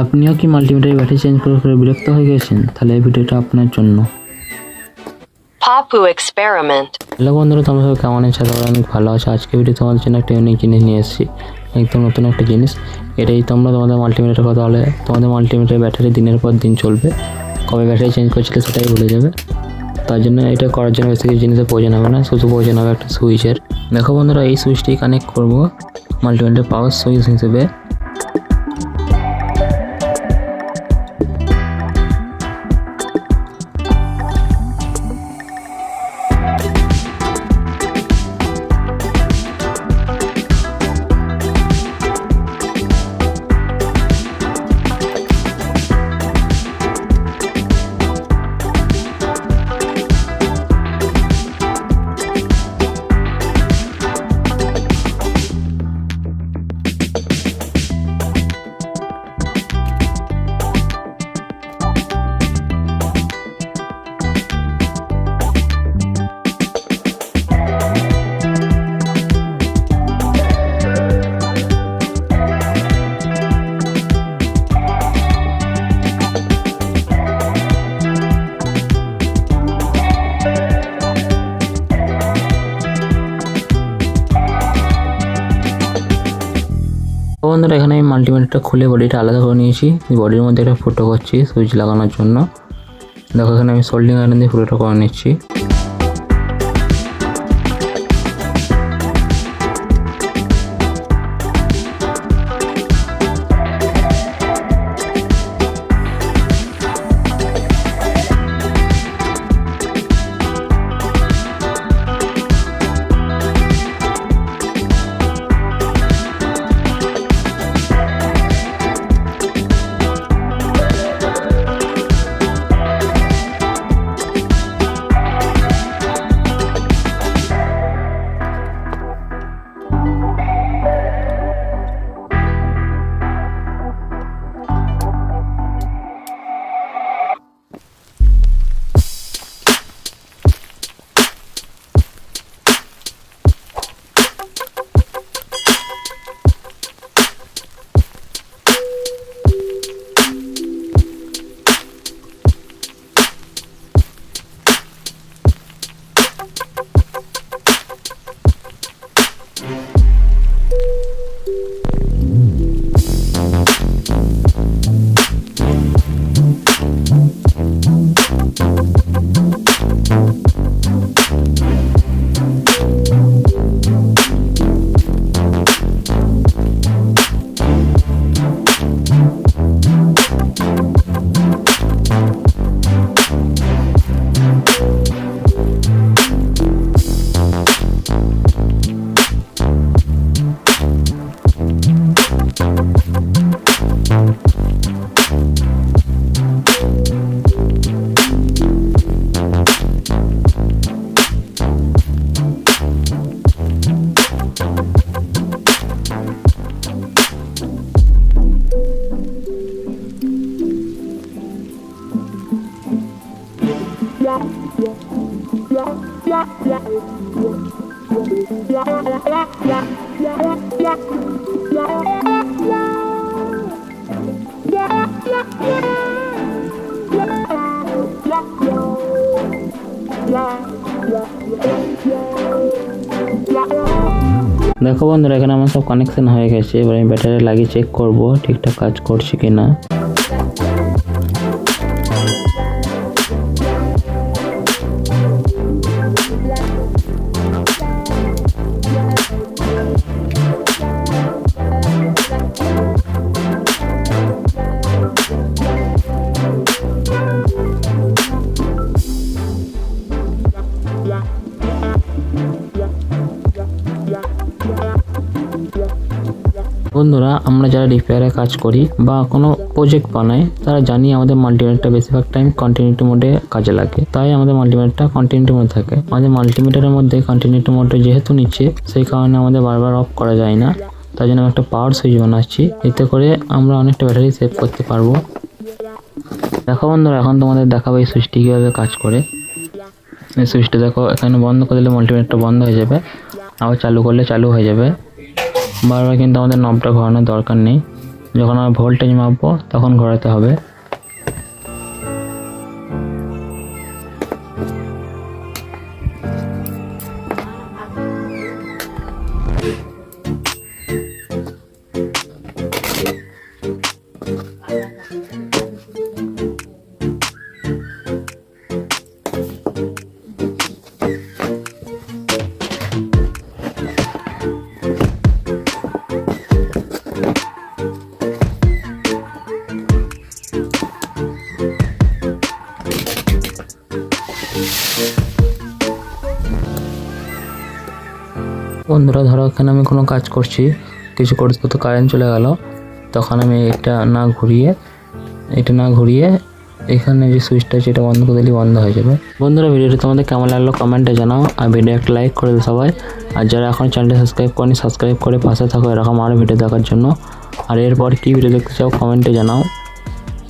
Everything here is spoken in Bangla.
আপনিও কি মাল্টিমিটার ব্যাটারি চেঞ্জ করে করে বিরক্ত হয়ে গেছেন? তাহলে এই ভিডিওটা আপনার জন্য। Papu experiment. হ্যালো বন্ধুরা তোমরা সবাই কেমন আছে? তোমরা অনেক ভালো আছো। আজকে ভিডিও তোমাদের জন্য একটা ইউনিক জিনিস নিয়ে এসেছি। একদম নতুন একটা জিনিস। এটাই তোমরা তোমাদের মাল্টিমিটার কথা হলে তোমাদের মাল্টিমিটার ব্যাটারি দিনের পর দিন চলবে। কবে ব্যাটারি চেঞ্জ করছিলে সেটাই ভুলে যাবে। তার জন্য এটা করার জন্য বেশি কিছু জিনিসের প্রয়োজন হবে না। শুধু প্রয়োজন হবে একটা সুইচের দেখো বন্ধুরা এই সুইচটি কানেক্ট করব মাল্টিমিটার পাওয়ার সুইচ হিসেবে। বন্ধুরা, এখানে আমি মাল্টিমিটারটা খুলে বডিটা আলাদা করে নিয়েছি। বডির মধ্যে একটা ফুটো করছি সুইচ লাগানোর জন্য। দেখো, এখানে আমি সোল্ডিং আয়রন দিয়ে ফুটোটা করে নিচ্ছি। দেখো বন্ধুরা, এখানে আমার সব কানেকশন হয়ে গেছে। এবার আমি ব্যাটারি লাগিয়ে চেক করব ঠিকঠাক কাজ করছে কি বন্ধুরা, আমরা যারা রিপেয়ারে কাজ করি বা কোনো প্রজেক্ট বানাই, তারা জানি আমাদের মাল্টিমিটারটা বেশিরভাগ টাইম কন্টিনিউটি মোডে কাজে লাগে। তাই আমাদের মাল্টিমিটারটা কন্টিনিউটি মোডে থাকে। আমাদের মাল্টিমিটারের মধ্যে কন্টিনিউটি মোডটা যেহেতু নিচ্ছে, সেই কারণে আমাদের বারবার অফ করা যায় না। তাই জন্য একটা পাওয়ার সুইচ বানাচ্ছি। এতে করে আমরা অনেকটা ব্যাটারি সেভ করতে পারব। দেখো বন্ধুরা, এখন তোমাদের দেখাবো এই সুইচটি কীভাবে কাজ করে। এই সুইচটা দেখো, এখানে বন্ধ করে দিলে মাল্টিমিটারটা বন্ধ হয়ে যাবে। আবার চালু করলে চালু হয়ে যাবে। বারবার কিন্তু আমাদের নবটা ঘোরানোর দরকার নেই। যখন আমরা ভোল্টেজ মাপবো তখন ঘোরাতে হবে। বন্ধুরা, ধরো এখানে আমি কোনো কাজ করছি, কিছু করতে করতে কারেন্ট চলে গেল। তখন আমি এটা না ঘুরিয়ে, এটা না ঘুরিয়ে এখানে যে সুইচটা আছে, এটা বন্ধ করে দিলে বন্ধ হয়ে যাবে। বন্ধুরা, ভিডিওটি তোমাদের কেমন লাগল কমেন্টে জানাও, আর ভিডিও একটা লাইক করে দিও সবাই। আর যারা এখন চ্যানেলটি সাবস্ক্রাইব করেনি সাবস্ক্রাইব করে পাশে থাকো, এরকম আরও ভিডিও দেখার জন্য। আর এরপর কী ভিডিও দেখতে চাও কমেন্টে জানাও।